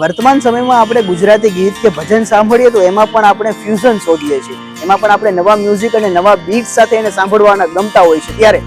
વર્તમાન સમયમાં આપણે ગુજરાતી ગીત કે ભજન સાંભળીએ તો એમાં પણ આપણે ફ્યુઝન શોધીએ છીએ. એમાં પણ આપણે નવા મ્યુઝિક અને નવા બીટ સાથે એને સાંભળવાના ગમતા હોય છે. ત્યારે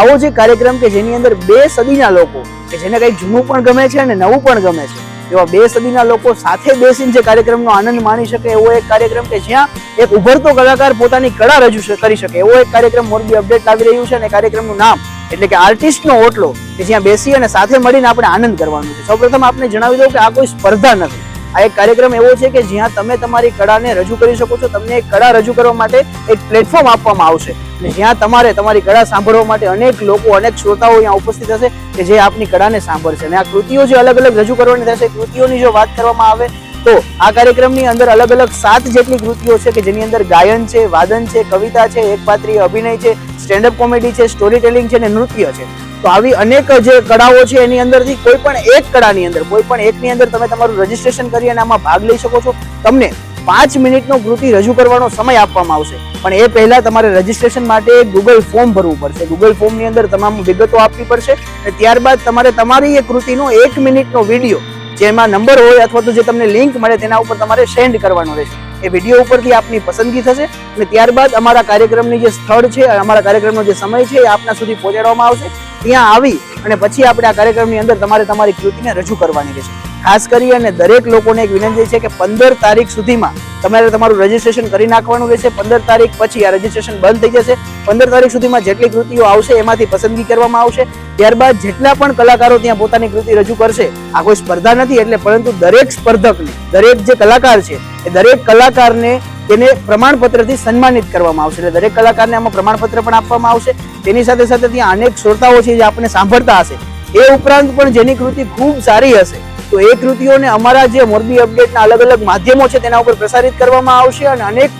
આવો જે કાર્યક્રમ કે જેની અંદર બે સદીના લોકો, કે જેને કંઈક જૂનું પણ ગમે છે અને નવું પણ ગમે છે, એવા બે સદીના લોકો સાથે બેસીને જે કાર્યક્રમનો આનંદ માણી શકે, એવો એક કાર્યક્રમ કે જ્યાં એક ઉભરતો કલાકાર પોતાની કળા રજૂ કરી શકે. એવો એક કાર્યક્રમ મોરબી અપડેટ લાવી રહ્યું છે અને કાર્યક્રમનું નામ એટલે કે આર્ટિસ્ટનો ઓટલો કે જ્યાં બેસી અને સાથે મળીને આપણે આનંદ કરવાનો છે. સૌપ્રથમ આપને જણાવી દઉં કે આ કોઈ સ્પર્ધા નથી. આ એક કાર્યક્રમ એવો છે કે જ્યાં તમે તમારી કળાને રજૂ કરી શકો છો. તમને એક કળા રજૂ કરવા માટે એક પ્લેટફોર્મ આપવામાં આવશે. અને જ્યાં તમારે તમારી કળા સાંભળવા માટે અનેક લોકો, અનેક શ્રોતાઓ અહીંયા ઉપસ્થિત હશે કે જે આપની કળાને સાંભળશે. અને આ કૃતિઓ જે અલગ અલગ રજૂ કરવાની થશે, કૃતિઓની જો વાત કરવામાં આવે તો આ કાર્યક્રમની અંદર અલગ અલગ સાત જેટલી કૃતિઓ છે કે જેની અંદર ગાયન છે, વાદન છે, કવિતા છે એકપાત્રીય અભિનય છે સ્ટેન્ડઅપ કોમેડી છે સ્ટોરી ટેલિંગ છે અને નૃત્ય છે. તો આવી અનેક જે કળાઓ છે એની અંદરથી કોઈ પણ એક કળાની અંદર, કોઈ પણ એકની અંદર તમે તમારું રજીસ્ટ્રેશન કરી અને આમાં ભાગ લઈ શકો છો. તમને પાંચ મિનિટનો કૃતિ રજૂ કરવાનો સમય આપવામાં આવશે. પણ એ પહેલા તમારે રજીસ્ટ્રેશન માટે ગૂગલ ફોર્મ ભરવું પડશે. ગૂગલ ફોર્મની અંદર તમામ વિગતો આપવી પડશે અને ત્યારબાદ તમારે તમારી એ કૃતિનો એક મિનિટનો વીડિયો જેમાં નંબર હોય અથવા તો જે તમને લિંક મળે તેના ઉપર તમારે સેન્ડ કરવાનો રહેશે. એ વીડિયો ઉપરથી આપની પસંદગી થશે અને ત્યારબાદ અમારા કાર્યક્રમની જે સ્થળ છે, અમારા કાર્યક્રમનો જે સમય છે એ આપના સુધી પહોંચાડવામાં આવશે. ત્યાં આવી અને પછી આપણે આ કાર્યક્રમની અંદર તમારે તમારી કૃતિને રજૂ કરવાની રહેશે. ખાસ કરી અને દરેક લોકોને એક વિનંતી છે કે પંદર તારીખ સુધીમાં તમારે તમારું રજીસ્ટ્રેશન કરી નાખવાનું રહેશે. પંદર તારીખ પછી આ રજીસ્ટ્રેશન બંધ થઈ જશે. પંદર તારીખ સુધીમાં જેટલી કૃતિઓ આવશે એમાંથી પસંદગી કરવામાં આવશે. ત્યારબાદ જેટલા પણ કલાકારો ત્યાં પોતાની કૃતિ રજૂ કરશે, આ કોઈ સ્પર્ધા નથી એટલે પરંતુ દરેક સ્પર્ધકને, દરેક જે કલાકાર છે, એ દરેક કલાકારને તેને પ્રમાણપત્રથી સન્માનિત કરવામાં આવશે. એટલે દરેક કલાકારને આમાં પ્રમાણપત્ર પણ આપવામાં આવશે. તેની સાથે સાથે ત્યાં અનેક શ્રોતાઓ છે જે આપણને સાંભળતા હશે. એ ઉપરાંત પણ જેની કૃતિ ખૂબ સારી હશે. તો એ કૃતિઓને અમારા જે મોરબી અપડેટના અલગ અલગ માધ્યમો છે તેના ઉપર પ્રસારિત કરવામાં આવશે અને અનેક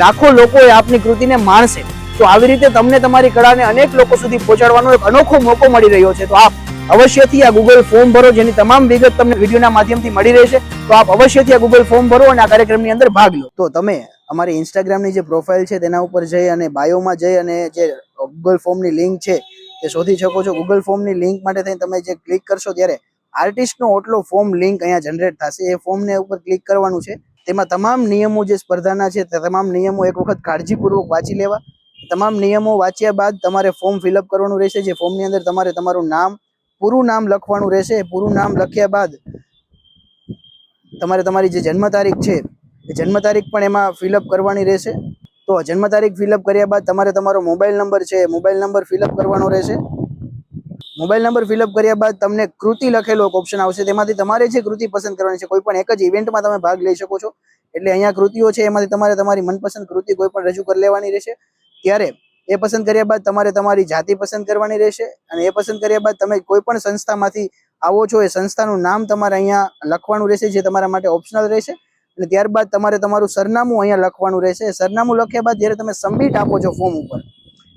લાખો લોકો એ આપની કૃતિને માણશે. તો આવી રીતે તમને તમારી કળાને અનેક લોકો સુધી પહોંચાડવાનો એક અનોખો મોકો મળી રહ્યો છે. તો આપ અવશ્યથી આ ગૂગલ ફોર્મ ભરો, જેની તમામ વિગત તમને વિડીયોના માધ્યમથી મળી રહેશે. તો આપ અવશ્યથી આ ગૂગલ ફોર્મ ભરો અને આ કાર્યક્રમની અંદર ભાગ લો. તો તમે અમારી ઇન્સ્ટાગ્રામની જે પ્રોફાઇલ છે તેના ઉપર જઈ અને બાયોમાં જઈ અને જે ગૂગલ ફોર્મની લિંક છે તે શોધી શકો છો. ગૂગલ ફોર્મની લિંક માટે થઈને તમે જે ક્લિક કરશો ત્યારે આર્ટિસ્ટનો ઓટલો ફોર્મ લિંક અહીંયા જનરેટ થશે. એ ફોર્મને ઉપર ક્લિક કરવાનું છે. તેમાં તમામ નિયમો જે સ્પર્ધાના છે, તે તમામ નિયમો એક વખત કાળજીપૂર્વક વાંચી લેવા. તમામ નિયમો વાંચ્યા બાદ તમારે ફોર્મ ફિલઅપ કરવાનું રહેશે, જે ફોર્મની અંદર તમારે તમારું નામ, પૂરું નામ લખવાનું રહેશે. પૂરું નામ લખ્યા બાદ તમારે તમારી જે જન્મ તારીખ છે, એ જન્મ તારીખ પણ એમાં ફિલઅપ કરવાની રહેશે. તો જન્મ તારીખ ફિલઅપ કર્યા બાદ તમારે તમારો મોબાઈલ નંબર છે મોબાઈલ નંબર ફિલઅપ કરવાનો રહેશે. મોબાઈલ નંબર ફિલઅપ કર્યા બાદ તમને કૃતિ લખેલો ઓપ્શન આવશે. તેમાંથી તમારે જે કૃતિ પસંદ કરવાની છે કોઈ પણ એક જ ઇવેન્ટમાં તમે ભાગ લઈ શકો છો. એટલે અહીંયા કૃતિઓ છે, એમાંથી તમારે તમારી મનપસંદ કૃતિ કોઈ પણ રજૂ કરી લેવાની રહેશે. ત્યારે એ પસંદ કર્યા બાદ તમારે તમારી જાતિ પસંદ કરવાની રહેશે અને એ પસંદ કર્યા બાદ તમે કોઈ પણ સંસ્થામાંથી આવો છો, એ સંસ્થાનું નામ તમારે અહીંયા લખવાનું રહેશે, જે તમારા માટે ઓપ્શનલ રહેશે. અને ત્યારબાદ તમારે તમારું સરનામું અહીંયા લખવાનું રહેશે. સરનામું લખ્યા બાદ જ્યારે તમે સબમિટ આપો છો ફોર્મ ઉપર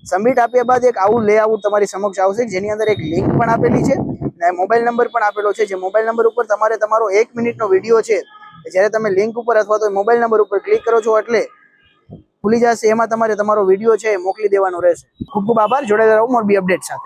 સબમિટ આપ્યા બાદ એક આવું લેઆઉટ તમારી સમક્ષ આવશે, જેની અંદર એક લિંક પણ આપેલી છે અને મોબાઈલ નંબર પણ આપેલો છે. જે મોબાઈલ નંબર ઉપર તમારે તમારો એક મિનિટનો વીડિયો છે જ્યારે તમે લિંક ઉપર અથવા તો મોબાઈલ નંબર ઉપર ક્લિક કરો છો એટલે ખુલી જશે, એમાં તમારે તમારો વીડિયો છે મોકલી દેવાનો રહેશે. ખૂબ ખૂબ આભાર. જોડાયેલા રહો, મોરબી અપડેટ સાથે.